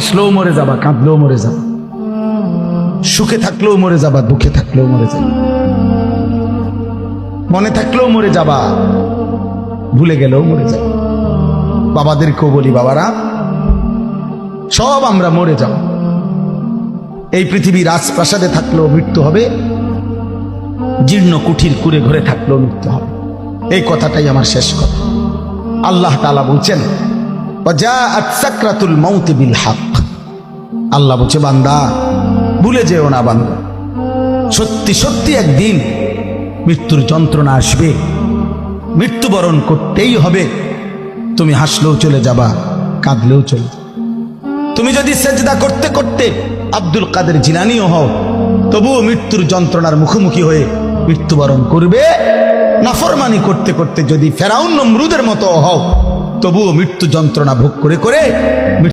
হাসলেও মরে যাবা, কাঁদলেও মরে যাবা। সুখে থাকলেও মরে যাবা, দুঃখে থাকলেও মরে যাবা। মনে থাকলেও মরে যাবা, ভুলে গেলেও মরে যাবে। বাবাদেরকেও বলি, বাবারা, সব আমরা মরে যাব। এই পৃথিবী রাজপ্রাসাদে থাকলেও মৃত্যু হবে, জীর্ণ কুঠির কুড়ে ঘরে থাকলেও মৃত্যু হবে। এই কথাটাই আমার শেষ কথা। আল্লাহ তালা বলছেন যা আচ্ছাক্রাতুল মাউতে বিল হাক। আল্লাহ বলছে, বান্দা, ভুলে যেও না বান্দা। সত্যি সত্যি একদিন মৃত্যুর যন্ত্রণা আসবে। মৃত্যুবরণ করতেই হবে। তুমি হাসলেও চলে যাবা, কাঁদলেও চলে তুমি যদি সেজদা করতে করতে আব্দুল কাদের জিলানিও হও, তবুও মৃত্যুর যন্ত্রণার মুখোমুখি হয়ে মৃত্যুবরণ করবে। নাফরমানি করতে করতে যদি ফেরাউন নমরুদের মতো হও, তবুও মৃত্যু যন্ত্রণা ভোগ করে করে